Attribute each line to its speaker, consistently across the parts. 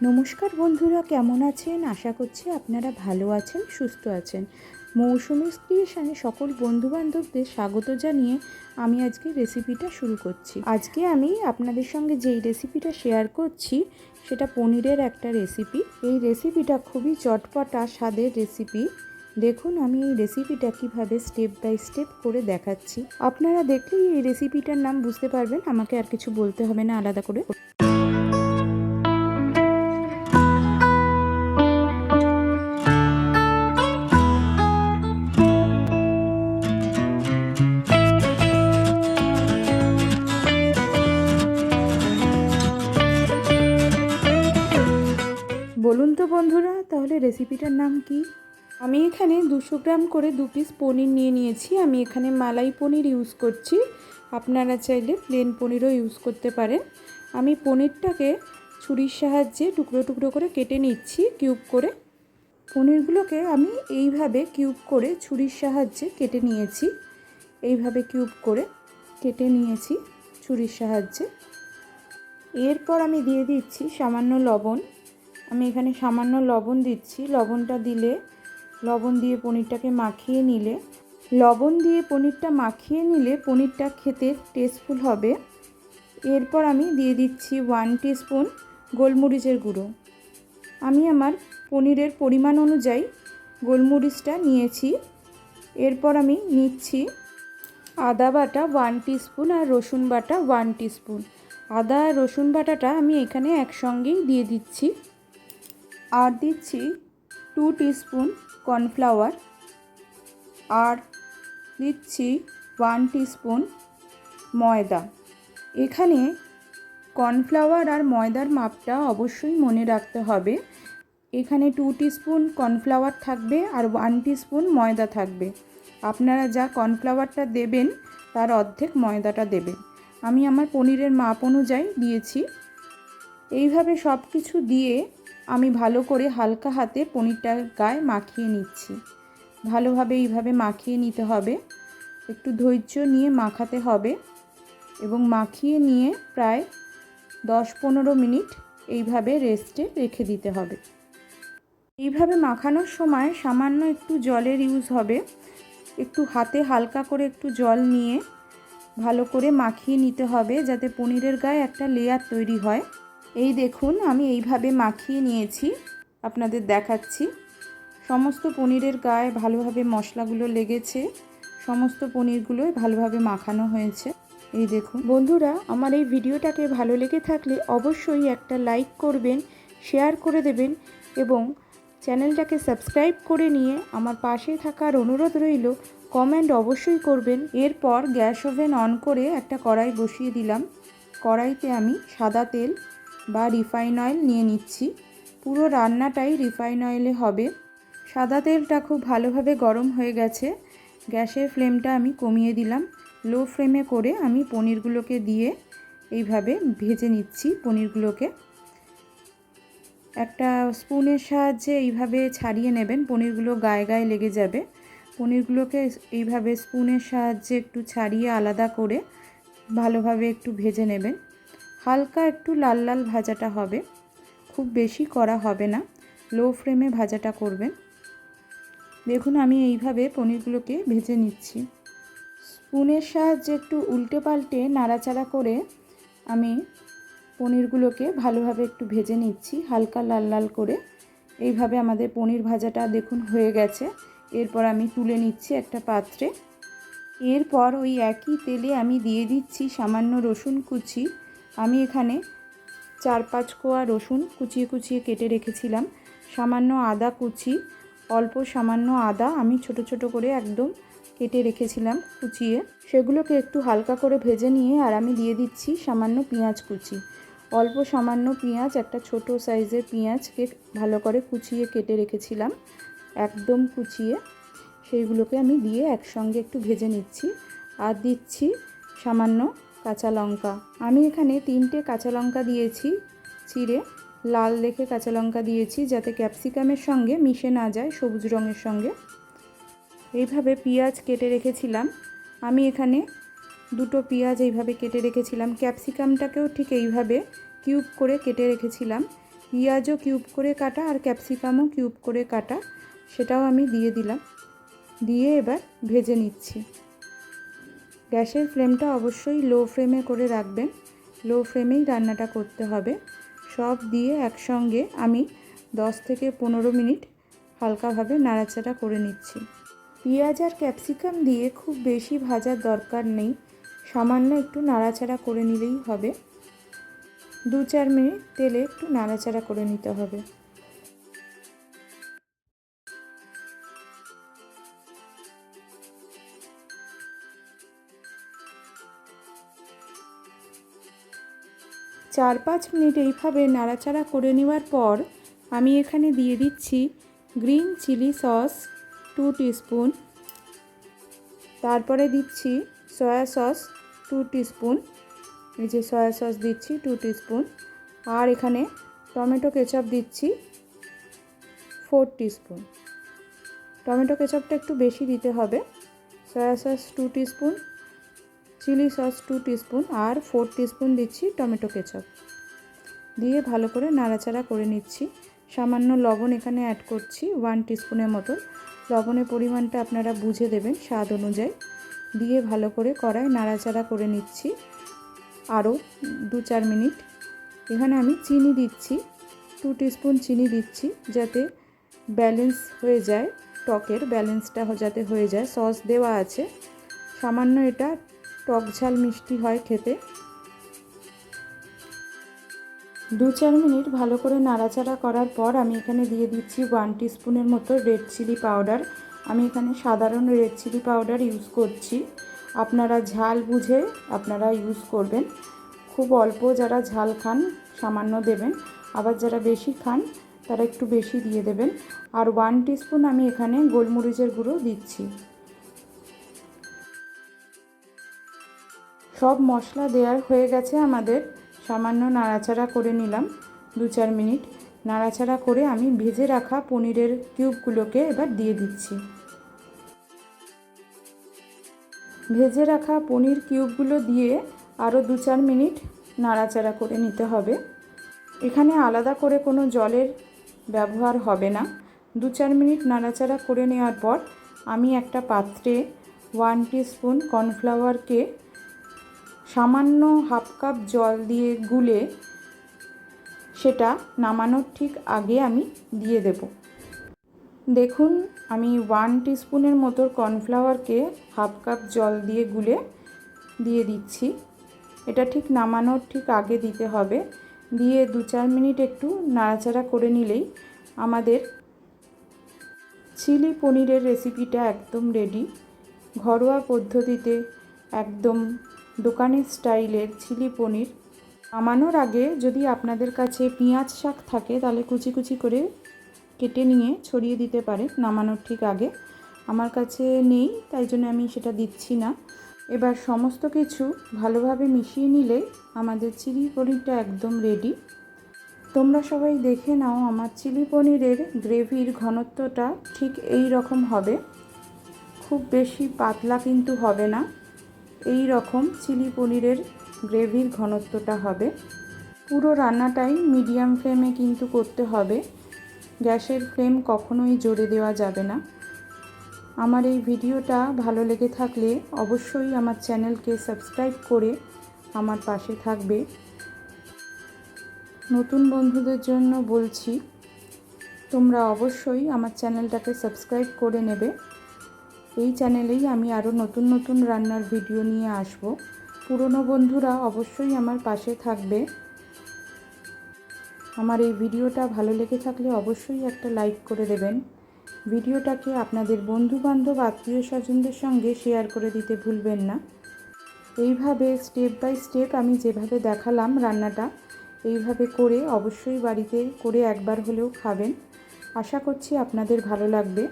Speaker 1: নমস্কার বন্ধুরা, কেমন আছেন? আশা করছি আপনারা ভালো আছেন, সুস্থ আছেন। মৌসুমি ক্রিয়েশনে সকল বন্ধুবান্ধবদের স্বাগত জানিয়ে আমি আজকে রেসিপিটা শুরু করছি। আজকে আমি আপনাদের সঙ্গে যেই রেসিপিটা শেয়ার করছি, সেটা পনিরের একটা রেসিপি। এই রেসিপিটা খুবই চটপটা স্বাদের রেসিপি। দেখুন, আমি এই রেসিপিটা কীভাবে স্টেপ বাই স্টেপ করে দেখাচ্ছি। আপনারা দেখলেই এই রেসিপিটার নাম বুঝতে পারবেন, আমাকে আর কিছু বলতে হবে না, আলাদা করে। বলুন তো বন্ধুরা, তাহলে রেসিপিটার নাম কি? আমি এখানে দুশো গ্রাম করে দু পিস পনির নিয়ে নিয়েছি। আমি এখানে মালাই পনির ইউজ করছি। আপনারা চাইলে প্লেন পনিরও ইউজ করতে পারেন। আমি পনিরটাকে ছুরির সাহায্যে টুকরো টুকরো করে কেটে নিচ্ছি কিউব করে। পনিরগুলোকে আমি এইভাবে কিউব করে ছুরির সাহায্যে কেটে নিয়েছি। এইভাবে কিউব করে কেটে নিয়েছি ছুরির সাহায্যে। এরপর আমি দিয়ে দিচ্ছি সামান্য লবণ। আমি এখানে সামান্য লবণ দিচ্ছি। লবণটা দিলে, লবণ দিয়ে পনিরটাকে মাখিয়ে নিলে, লবণ দিয়ে পনিরটা মাখিয়ে নিলে পনিরটা খেতে টেস্টফুল হবে। এরপর আমি দিয়ে দিচ্ছি ওয়ান স্পুন গোলমরিচের গুঁড়ো। আমি আমার পনিরের পরিমাণ অনুযায়ী গোলমরিচটা নিয়েছি। এরপর আমি নিচ্ছি আদা বাটা ওয়ান স্পুন আর রসুন বাটা ওয়ান স্পুন আদা আর রসুন বাটাটা আমি এখানে একসঙ্গেই দিয়ে দিচ্ছি। আর দিচ্ছি টু স্পুন কর্নফ্লাওয়ার। আর দিচ্ছি ওয়ান স্পুন ময়দা। এখানে কর্নফ্লাওয়ার আর ময়দার মাপটা অবশ্যই মনে রাখতে হবে। এখানে টু স্পুন কর্নফ্লাওয়ার থাকবে আর ওয়ান স্পুন ময়দা থাকবে। আপনারা যা কর্নফ্লাওয়ারটা দেবেন, তার অর্ধেক ময়দাটা দেবেন। আমি আমার পনিরের মাপ অনুযায়ী দিয়েছি। এইভাবে সব কিছু দিয়ে আমি ভালো করে হালকা হাতে পনিরটার গায়ে মাখিয়ে নিচ্ছি। ভালোভাবে এইভাবে মাখিয়ে নিতে হবে। একটু ধৈর্য নিয়ে মাখাতে হবে এবং মাখিয়ে নিয়ে প্রায় দশ পনেরো মিনিট এইভাবে রেস্টে রেখে দিতে হবে। এইভাবে মাখানোর সময় সামান্য একটু জলের ইউজ হবে। একটু হাতে হালকা করে একটু জল নিয়ে ভালো করে মাখিয়ে নিতে হবে যাতে পনিরের গায়ে একটা লেয়ার তৈরি হয়। এই দেখুন, আমি এইভাবে মাখিয়ে নিয়েছি, আপনাদের দেখাচ্ছি। সমস্ত পনিরের গায়ে ভালোভাবে মশলাগুলো লেগেছে, সমস্ত পনিরগুলোই ভালোভাবে মাখানো হয়েছে। এই দেখুন। বন্ধুরা, আমার এই ভিডিওটাকে ভালো লেগে থাকলে অবশ্যই একটা লাইক করবেন, শেয়ার করে দেবেন এবং চ্যানেলটাকে সাবস্ক্রাইব করে নিয়ে আমার পাশে থাকার অনুরোধ রইল, কমেন্ট অবশ্যই করবেন। এরপর গ্যাস ওভেন অন করে একটা কড়াই বসিয়ে দিলাম। কড়াইতে আমি সাদা তেল বা রিফাইন অয়েল নিয়ে নিচ্ছি। পুরো রান্নাটাই রিফাইন অয়েলে হবে। সাদা তেলটা খুব ভালোভাবে গরম হয়ে গেছে। গ্যাসের ফ্লেমটা আমি কমিয়ে দিলাম। লো ফ্লেমে করে আমি পনিরগুলোকে দিয়ে এইভাবে ভেজে নিচ্ছি পনিরগুলোকে। একটা স্পুনের সাহায্যে এইভাবে ছাড়িয়ে নেবেন, পনিরগুলো গায়ে গায়ে লেগে যাবে। পনিরগুলোকে এইভাবে স্পুনের সাহায্যে একটু ছাড়িয়ে আলাদা করে ভালোভাবে একটু ভেজে নেবেন। হালকা একটু লাল লাল ভাজাটা হবে। খুব বেশি করা হবে না। লো ফ্লেমে ভাজাটা করবেন। দেখুন আমি এইভাবে পনিরগুলোকে ভেজে নিচ্ছি। স্পুনের সাহায্যে একটু উল্টে পাল্টে নাড়াচাড়া করে আমি পনিরগুলোকে ভালোভাবে একটু ভেজে নিচ্ছি, হালকা লাল লাল করে। এইভাবে আমাদের পনির ভাজাটা দেখুন হয়ে গেছে। এরপর আমি তুলে নিচ্ছি একটা পাত্রে। এরপর ওই একই তেলে আমি দিয়ে দিচ্ছি সামান্য রসুন কুচি। আমি এখানে চার পাঁচ কোয়া রসুন কুচিয়ে কুচিয়ে কেটে রেখেছিলাম। সামান্য আদা কুচি, অল্প সামান্য আদা আমি ছোট ছোট করে একদম কেটে রেখেছিলাম কুচিয়ে। সেগুলোকে একটু হালকা করে ভেজে নিয়ে আর আমি দিয়ে দিচ্ছি সামান্য পেঁয়াজ কুচি। অল্প সামান্য পেঁয়াজ, একটা ছোট সাইজের পেঁয়াজকে ভালো করে কুচিয়ে কেটে রেখেছিলাম। একদম কুচিয়ে সেইগুলোকে আমি দিয়ে একসঙ্গে একটু ভেজে নিচ্ছি। আর দিচ্ছি সামান্য কাঁচা লঙ্কা। আমি এখানে তিনটে কাঁচা লঙ্কা দিয়েছি, চিড়ে, লাল দেখে কাঁচা লঙ্কা দিয়েছি যাতে ক্যাপসিকামের সঙ্গে মিশে না যায় সবুজ রঙের সঙ্গে। এইভাবে পেঁয়াজ কেটে রেখেছিলাম। আমি এখানে দুটো পেঁয়াজ এইভাবে কেটে রেখেছিলাম। ক্যাপসিকামটাকেও ঠিক এইভাবে কিউব করে কেটে রেখেছিলাম। পেঁয়াজও কিউব করে কাটা আর ক্যাপসিকামও কিউব করে কাটা, সেটাও আমি দিয়ে দিলাম। দিয়ে এবার ভেজে নিচ্ছি। গ্যাসের ফ্লেমটা অবশ্যই লো ফ্লেমে করে রাখবেন। লো ফ্লেমেই রান্নাটা করতে হবে। সব দিয়ে একসঙ্গে আমি দশ থেকে পনেরো মিনিট হালকাভাবে নাড়াচাড়া করে নিচ্ছি। পেঁয়াজ আর ক্যাপসিকাম দিয়ে খুব বেশি ভাজার দরকার নেই। সামান্য একটু নাড়াচাড়া করে নিলেই হবে। দু চার মিনিট তেলে একটু নাড়াচাড়া করে নিতে হবে। চার পাঁচ মিনিট এইভাবে নাড়াচাড়া করে নেওয়ার পর আমি এখানে দিয়ে দিচ্ছি green chilli sauce two teaspoon তারপরে দিচ্ছি সয়া সস টু টিস্পুন এই যে সয়া সস দিচ্ছি টু টিস্পুন আর এখানে টমেটো কেচাপ দিচ্ছি ফোর টিস্পুন টমেটো কেচাপটা একটু বেশি দিতে হবে। Soya sauce two teaspoon chilli sauce two teaspoon আর ফোর টিস্পুন দিচ্ছি টমেটো কেচাপ। দিয়ে ভালো করে নাড়াচাড়া করে নিচ্ছি। সামান্য লবণ এখানে অ্যাড করছি ওয়ান টিস্পুনের মতো। লবণের পরিমাণটা আপনারা বুঝে দেবেন স্বাদ অনুযায়ী। দিয়ে ভালো করে কড়ায় নাড়াচাড়া করে নিচ্ছি আরও দু চার মিনিট। এখানে আমি চিনি দিচ্ছি টু টিস্পুন চিনি দিচ্ছি যাতে ব্যালেন্স হয়ে যায়, টকের ব্যালেন্সটা যাতে হয়ে যায়। সস দেওয়া আছে। সামান্য এটা টক ঝাল মিষ্টি হয় খেতে। দু চার মিনিট ভালো করে নাড়াচাড়া করার পর আমি এখানে দিয়ে দিচ্ছি ওয়ান টিস্পুনের মতো রেড চিলি পাউডার আমি এখানে সাধারণ রেড চিলি পাউডার ইউজ করছি। আপনারা ঝাল বুঝে আপনারা ইউজ করবেন। খুব অল্প যারা ঝাল খান, সামান্য দেবেন। আবার যারা বেশি খান, তারা একটু বেশি দিয়ে দেবেন। আর ওয়ান টিস্পুন আমি এখানে গোলমরিচের গুঁড়ো দিচ্ছি। সব মশলা দেওয়ার হয়ে গেছে আমাদের। সামান্য নাড়াচাড়া করে নিলাম দু চার মিনিট। নাড়াচাড়া করে আমি ভেজে রাখা পনিরের কিউবগুলোকে এবার দিয়ে দিচ্ছি। ভেজে রাখা পনির কিউবগুলো দিয়ে আরও দু চার মিনিট নাড়াচাড়া করে নিতে হবে। এখানে আলাদা করে কোনো জলের ব্যবহার হবে না। দু চার মিনিট নাড়াচাড়া করে নেওয়ার পর আমি একটা পাত্রে ওয়ান স্পুন কর্নফ্লাওয়ারকে সামান্য হাফ কাপ জল দিয়ে গুলে সেটা নামানোর ঠিক আগে আমি দিয়ে দেব। দেখুন, আমি ওয়ান টিস্পুনের মতো কর্নফ্লাওয়ারকে হাফ কাপ জল দিয়ে গুলে দিয়ে দিচ্ছি। এটা ঠিক নামানোর ঠিক আগে দিতে হবে। দিয়ে দু চার মিনিট একটু নাড়াচাড়া করে নিলেই আমাদের চিলি পনিরের রেসিপিটা একদম রেডি ঘরোয়া পদ্ধতিতে একদম দোকানের স্টাইলের চিলি পনির। নামানোর আগে যদি আপনাদের কাছে পেঁয়াজ শাক থাকে, তাহলে কুচি কুচি করে কেটে নিয়ে ছড়িয়ে দিতে পারে নামানোর ঠিক আগে। আমার কাছে নেই, তাই জন্য আমি সেটা দিচ্ছি না। এবার সমস্ত কিছু ভালোভাবে মিশিয়ে নিলে আমাদের চিলি পনিরটা একদম রেডি তোমরা সবাই দেখে নাও আমার চিলি পনিরের গ্রেভির ঘনত্বটা ঠিক এই রকম হবে। খুব বেশি পাতলা কিন্তু হবে না। এই রকম চিলি পনিরের গ্রেভির ঘনত্বটা হবে। পুরো রান্নাটাই মিডিয়াম ফ্লেমে কিন্তু করতে হবে। গ্যাসের ফ্লেম কখনোই জোরে দেওয়া যাবে না। আমার এই ভিডিওটা ভালো লেগে থাকলে অবশ্যই আমার চ্যানেলকে সাবস্ক্রাইব করে আমার পাশে থাকবে। নতুন বন্ধুদের জন্য বলছি, তোমরা অবশ্যই আমার চ্যানেলটাকে সাবস্ক্রাইব করে নেবে। এই চ্যানেলেই আমি আরও নতুন নতুন রান্নার ভিডিও নিয়ে আসব। পুরনো বন্ধুরা অবশ্যই আমার পাশে থাকবে। আমার এই ভিডিওটা ভালো লেগে থাকলে অবশ্যই একটা লাইক করে দেবেন। ভিডিওটাকে আপনাদের বন্ধুবান্ধব আত্মীয় স্বজনদের সঙ্গে শেয়ার করে দিতে ভুলবেন না। এইভাবে স্টেপ বাই স্টেপ আমি যেভাবে দেখালাম রান্নাটা, এইভাবে করে অবশ্যই বাড়িতে করে একবার হলেও খাবেন। আশা করছি আপনাদের ভালো লাগবে।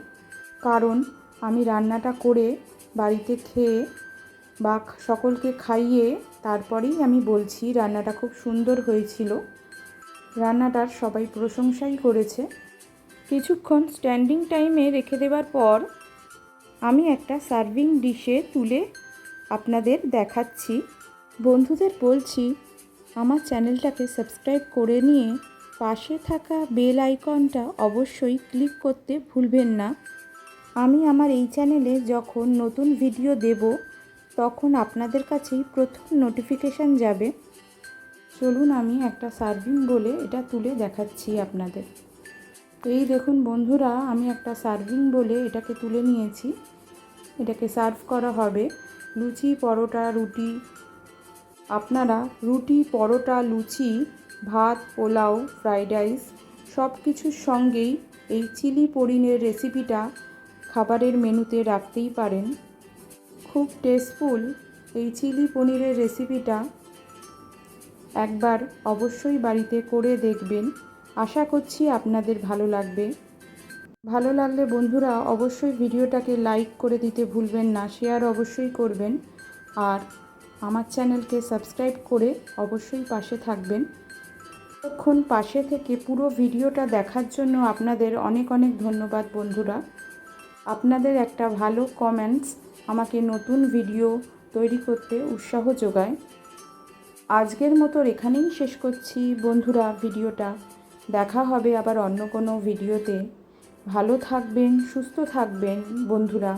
Speaker 1: কারণ আমি রান্নাটা করে বাড়িতে খেয়ে বা সকলকে খাইয়ে তারপরেই আমি বলছি, রান্নাটা খুব সুন্দর হয়েছিল। রান্নাটার সবাই প্রশংসাই করেছে। কিছুক্ষণ স্ট্যান্ডিং টাইমে রেখে দেওয়ার পর আমি একটা সার্ভিং ডিশে তুলে আপনাদের দেখাচ্ছি। বন্ধুদের বলছি, আমার চ্যানেলটাকে সাবস্ক্রাইব করে নিয়ে পাশে থাকা বেল আইকনটা অবশ্যই ক্লিক করতে ভুলবেন না। আমি আমার এই চ্যানেলে যখন নতুন ভিডিও দেব, তখন আপনাদের কাছেই প্রথম নোটিফিকেশান যাবে। চলুন আমি একটা সার্ভিং বলে এটা তুলে দেখাচ্ছি আপনাদের। এই দেখুন বন্ধুরা, আমি একটা সার্ভিং বলে এটাকে তুলে নিয়েছি। এটাকে সার্ভ করা হবে লুচি, পরোটা, রুটি। আপনারা রুটি, পরোটা, লুচি, ভাত, পোলাও, ফ্রাইড রাইস সব কিছুর সঙ্গেই এই চিলি পনিরের রেসিপিটা খাবারের মেনুতে রাখতেই পারেন। খুব টেস্টফুল এই চিলি পনিরের রেসিপিটা। একবার অবশ্যই বাড়িতে করে দেখবেন। আশা করছি আপনাদের ভালো লাগবে। ভালো লাগলে বন্ধুরা অবশ্যই ভিডিওটাকে লাইক করে দিতে ভুলবেন না, শেয়ার অবশ্যই করবেন। আর আমার চ্যানেলকে সাবস্ক্রাইব করে অবশ্যই পাশে থাকবেন। তখন পাশে থেকে পুরো ভিডিওটা দেখার জন্য আপনাদের অনেক অনেক ধন্যবাদ বন্ধুরা। আপনাদের একটা ভালো কমেন্টস আমাকে নতুন ভিডিও তৈরি করতে উৎসাহ যোগায়। আজকের মতো এখানেই শেষ করছি বন্ধুরা ভিডিওটা দেখা হবে আবার অন্য কোনো ভিডিওতে ভালো থাকবেন, সুস্থ থাকবেন বন্ধুরা।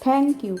Speaker 1: Thank you